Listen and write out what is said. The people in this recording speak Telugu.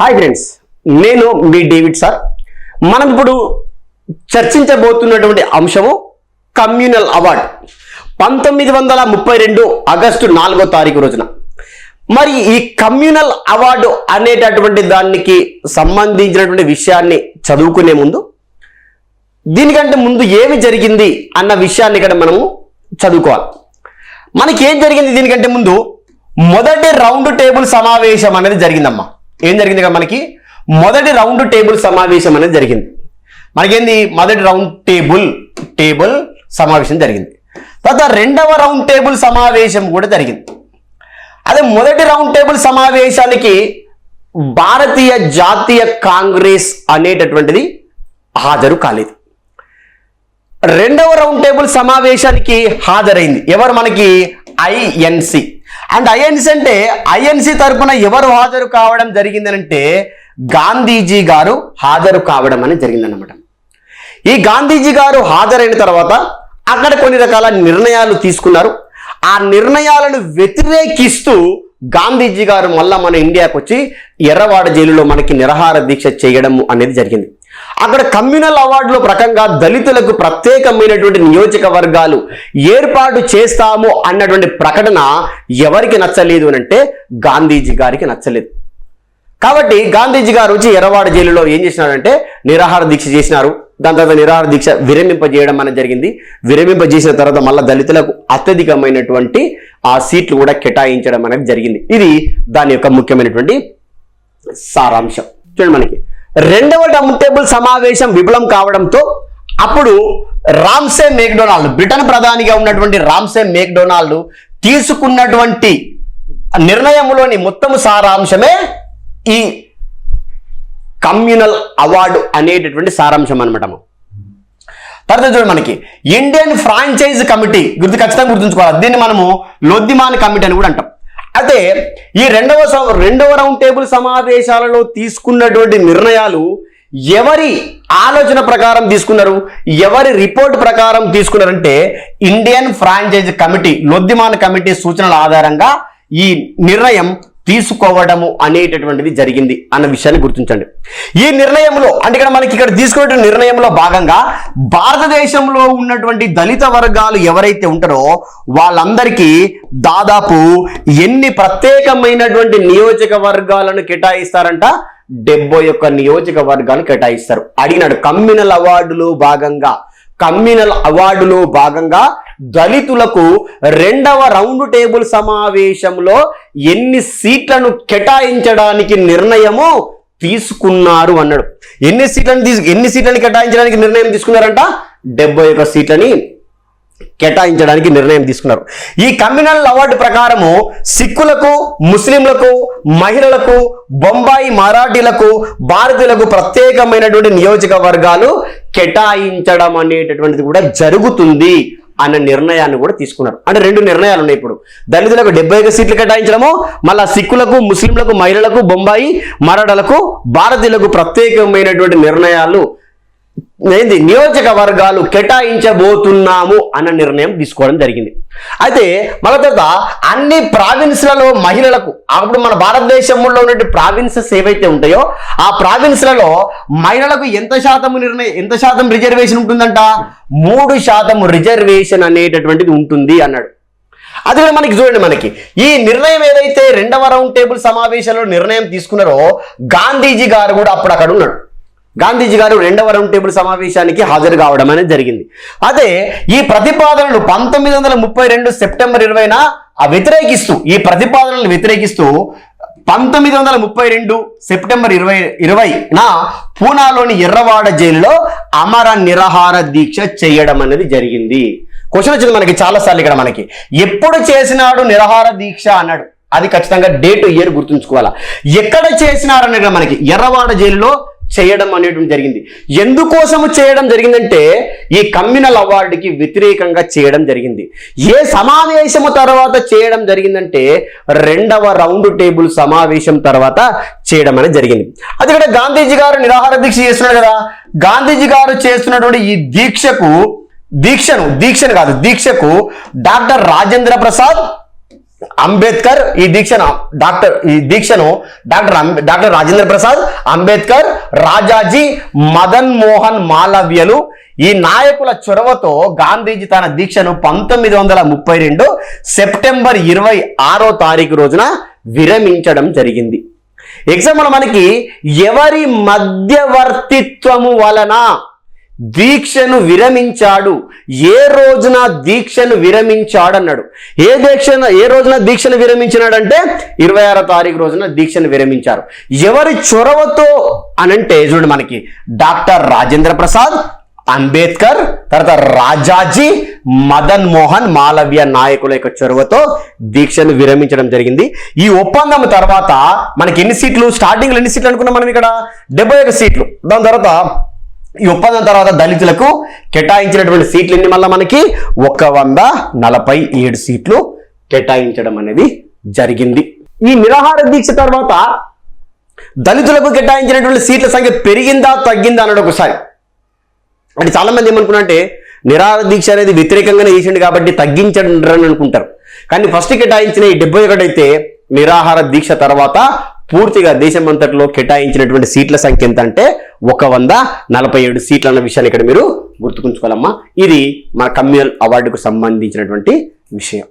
హాయ్ ఫ్రెండ్స్ నేను మీ డేవిడ్ సార్. మనం ఇప్పుడు చర్చించబోతున్నటువంటి అంశము కమ్యూనల్ అవార్డు. పంతొమ్మిది వందల ముప్పై రెండు ఆగస్టు నాలుగో తారీఖు రోజున. మరి ఈ కమ్యూనల్ అవార్డు అనేటటువంటి దానికి సంబంధించినటువంటి విషయాన్ని చదువుకునే ముందు దీనికంటే ముందు ఏమి జరిగింది అన్న విషయాన్ని ఇక్కడ మనము చదువుకోవాలి. మనకి ఏం జరిగింది దీనికంటే ముందు మొదటి రౌండ్ టేబుల్ సమావేశం అనేది జరిగిందమ్మా. ఏం జరిగింది మనకి? మొదటి రౌండ్ టేబుల్ సమావేశం అనేది జరిగింది. మనకేంది? మొదటి రౌండ్ టేబుల్ టేబుల్ సమావేశం జరిగింది. తర్వాత రెండవ రౌండ్ టేబుల్ సమావేశం కూడా జరిగింది. అదే మొదటి రౌండ్ టేబుల్ సమావేశానికి భారతీయ జాతీయ కాంగ్రెస్ అనేటటువంటిది హాజరు కాలేదు. రెండవ రౌండ్ టేబుల్ సమావేశానికి హాజరైంది ఎవరు మనకి? ఐఎన్సి అండ్ ఐఎన్సి అంటే ఐఎన్సి తరపున ఎవరు హాజరు కావడం జరిగిందనంటే గాంధీజీ గారు హాజరు కావడం అనేది జరిగిందన్నమాట. ఈ గాంధీజీ గారు హాజరైన తర్వాత అక్కడ కొన్ని రకాల నిర్ణయాలు తీసుకున్నారు. ఆ నిర్ణయాలను వ్యతిరేకిస్తూ గాంధీజీ గారు మళ్ళా మన ఇండియాకు వచ్చి ఎర్రవాడ జైలులో మనకి నిరహార దీక్ష చేయడం అనేది జరిగింది. అక్కడ కమ్యూనల్ అవార్డుల ప్రకంగా దళితులకు ప్రత్యేకమైనటువంటి నియోజకవర్గాలు ఏర్పాటు చేస్తాము అన్నటువంటి ప్రకటన ఎవరికి నచ్చలేదు అని అంటే గాంధీజీ గారికి నచ్చలేదు. కాబట్టి గాంధీజీ గారు వచ్చి ఎర్రవాడ జైలులో ఏం చేసినారంటే నిరాహార దీక్ష చేసినారు. దాని తర్వాత నిరాహార దీక్ష విరమింపజేయడం అనేది జరిగింది. విరమింపజేసిన తర్వాత మళ్ళీ దళితులకు అత్యధికమైనటువంటి ఆ సీట్లు కూడా కేటాయించడం అనేది జరిగింది. ఇది దాని యొక్క ముఖ్యమైనటువంటి సారాంశం. చూడండి మనకి. రెండవ డౌన్ టేబుల్ సమావేశం విఫలం కావడంతో అప్పుడు రామ్సే మేక్డొనాల్డ్ బ్రిటన్ ప్రధానిగా ఉన్నటువంటి రామ్సే మేక్డొనాల్డ్ తీసుకున్నటువంటి నిర్ణయంలోని మొత్తము సారాంశమే ఈ కమ్యూనల్ అవార్డు అనేటటువంటి సారాంశం అనమాట తర్వాత చూడండి మనకి ఇండియన్ ఫ్రాంచైజ్ కమిటీ గుర్తు ఖచ్చితంగా గుర్తుంచుకోవాలి. దీన్ని మనము లొద్దిమాన్ కమిటీ అని కూడా అంటాం. అయితే ఈ రెండవ రెండవ రౌండ్ టేబుల్ సమావేశాలలో తీసుకున్నటువంటి నిర్ణయాలు ఎవరి ఆలోచన ప్రకారం తీసుకున్నారు? ఎవరి రిపోర్ట్ ప్రకారం తీసుకున్నారంటే Indian franchise committee Lothian committee సూచనల ఆధారంగా ఈ నిర్ణయం తీసుకోవడము అనేటటువంటిది జరిగింది అన్న విషయాన్ని గుర్తించండి. ఈ నిర్ణయంలో అంటే ఇక్కడ మనకి ఇక్కడ తీసుకున్న నిర్ణయంలో భాగంగా భారతదేశంలో ఉన్నటువంటి దళిత వర్గాలు ఎవరైతే ఉంటారో వాళ్ళందరికీ దాదాపు ఎన్ని ప్రత్యేకమైనటువంటి నియోజకవర్గాలను కేటాయిస్తారంట? డెబ్బై ఒక్క నియోజకవర్గాలు కేటాయిస్తారు. అడిగినాడు. కమ్యూనల్ అవార్డులో భాగంగా కమ్యూనల్ అవార్డులో భాగంగా దళితులకు రెండవ రౌండ్ టేబుల్ సమావేశంలో ఎన్ని సీట్లను కేటాయించడానికి నిర్ణయము తీసుకున్నారు అన్నాడు. ఎన్ని సీట్లను తీసు ఎన్ని సీట్లను కేటాయించడానికి నిర్ణయం తీసుకున్నారంట? డెబ్బై ఒక్క సీట్లని కేటాయించడానికి నిర్ణయం తీసుకున్నారు. ఈ కమ్యూనల్ అవార్డు ప్రకారము సిక్కులకు ముస్లింలకు మహిళలకు బొంబాయి మరాఠీలకు భారతీయులకు ప్రత్యేకమైనటువంటి నియోజకవర్గాలు కేటాయించడం అనేటటువంటిది కూడా జరుగుతుంది అన్న నిర్ణయాన్ని కూడా తీసుకున్నారు. అంటే రెండు నిర్ణయాలు ఉన్నాయి ఇప్పుడు. దళితులకు డెబ్బై ఐదు సీట్లు కేటాయించడము మళ్ళా సిక్కులకు ముస్లింలకు మహిళలకు బొంబాయి మరాఠలకు భారతీయులకు ప్రత్యేకమైనటువంటి నిర్ణయాలు ఏంది? నియోజకవర్గాలు కేటాయించబోతున్నాము అన్న నిర్ణయం తీసుకోవడం జరిగింది. అయితే మన తర్వాత అన్ని ప్రావిన్స్లలో మహిళలకు అప్పుడు మన భారతదేశంలో ఉన్నటువంటి ప్రావిన్సెస్ ఏవైతే ఉంటాయో ఆ ప్రావిన్స్లలో మహిళలకు ఎంత శాతం నిర్ణయం ఎంత శాతం రిజర్వేషన్ ఉంటుందంట? మూడు శాతం రిజర్వేషన్ అనేటటువంటిది ఉంటుంది అన్నాడు. అది కూడా మనకి చూడండి మనకి. ఈ నిర్ణయం ఏదైతే రెండవ రౌండ్ టేబుల్ సమావేశంలో నిర్ణయం తీసుకున్నారో గాంధీజీ గారు కూడా అప్పుడు అక్కడ ఉన్నాడు. గాంధీజీ గారు రెండవ రౌండ్ టేబుల్ సమావేశానికి హాజరు కావడం అనేది జరిగింది. అదే ఈ ప్రతిపాదనలు పంతొమ్మిది వందల ముప్పై రెండు సెప్టెంబర్ ఇరవైన వ్యతిరేకిస్తూ ఈ ప్రతిపాదనలు వ్యతిరేకిస్తూ పంతొమ్మిది వందల ముప్పై రెండు సెప్టెంబర్ ఇరవై ఇరవైన పూనాలోని ఎర్రవాడ జైలులో అమర నిరహార దీక్ష చేయడం అనేది జరిగింది. క్వశ్చన్ వచ్చింది మనకి చాలా సార్లు ఇక్కడ మనకి. ఎప్పుడు చేసినాడు నిరహార దీక్ష అన్నాడు. అది ఖచ్చితంగా డేట్ ఇయర్ గుర్తుంచుకోవాలా. ఎక్కడ చేసినారనేది మనకి ఎర్రవాడ జైలులో చేయడం అనేటువంటి జరిగింది. ఎందుకోసము చేయడం జరిగిందంటే ఈ కమ్యూనల్ అవార్డుకి వ్యతిరేకంగా చేయడం జరిగింది. ఏ సమావేశము తర్వాత చేయడం జరిగిందంటే రెండవ రౌండ్ టేబుల్ సమావేశం తర్వాత చేయడం అనేది జరిగింది. అది ఇక్కడ గాంధీజీ గారు నిరాహార దీక్ష చేస్తున్నారు కదా. గాంధీజీ గారు చేస్తున్నటువంటి ఈ దీక్షకు దీక్షను దీక్షను కాదు దీక్షకు డాక్టర్ రాజేంద్ర ప్రసాద్ అంబేద్కర్ ఈ దీక్షను డాక్టర్ ఈ దీక్షను డాక్టర్ అంబే- డాక్టర్ రాజేంద్ర ప్రసాద్ అంబేద్కర్ రాజాజీ మదన్ మోహన్ మాలవ్యలు ఈ నాయకుల చొరవతో గాంధీజీ తన దీక్షను పంతొమ్మిది వందల ముప్పై రెండు సెప్టెంబర్ ఇరవై ఆరో తారీఖు రోజున విరమించడం జరిగింది. ఎగ్జాంపుల్ మనకి ఎవరి మధ్యవర్తిత్వము వలన దీక్షను విరమించాడు. ఏ రోజున దీక్షను విరమించాడు అన్నాడు ఏ దీక్ష ఏ రోజున దీక్షను విరమించినాడంటే ఇరవై ఆరో తారీఖు రోజున దీక్షను విరమించారు. ఎవరి చొరవతో అనంటే చూడండి మనకి డాక్టర్ రాజేంద్ర ప్రసాద్ అంబేద్కర్ తర్వాత రాజాజీ మదన్ మోహన్ మాలవ్య నాయకుల యొక్క చొరవతో దీక్షను విరమించడం జరిగింది. ఈ ఒప్పందం తర్వాత మనకి ఎన్ని సీట్లు స్టార్టింగ్లో ఎన్ని సీట్లు అనుకున్నాం మనం ఇక్కడ? డెబ్బై ఒక సీట్లు. దాని తర్వాత ఈ ఒప్పందం తర్వాత దళితులకు కేటాయించినటువంటి సీట్లు ఎన్ని మళ్ళీ మనకి? ఒక వంద నలభై ఏడు సీట్లు కేటాయించడం అనేది జరిగింది. ఈ నిరాహార దీక్ష తర్వాత దళితులకు కేటాయించినటువంటి సీట్ల సంఖ్య పెరిగిందా తగ్గిందా అన్నాడు ఒకసారి. అంటే చాలా మంది ఏమనుకున్నారంటే నిరాహార దీక్ష అనేది వ్యతిరేకంగానే చేసిండు కాబట్టి తగ్గించండి అని అనుకుంటారు. కానీ ఫస్ట్ కేటాయించిన ఈ డెబ్బై ఒకటి అయితే నిరాహార దీక్ష తర్వాత పూర్తిగా దేశం అంతట్లో కేటాయించినటువంటి సీట్ల సంఖ్య ఎంత అంటే ఒక వంద నలభై ఏడు సీట్లు అన్న విషయాన్ని ఇక్కడ మీరు గుర్తుకుంచుకోవాలమ్మా ఇది మన కమ్యూనల్ అవార్డుకు సంబంధించినటువంటి విషయం.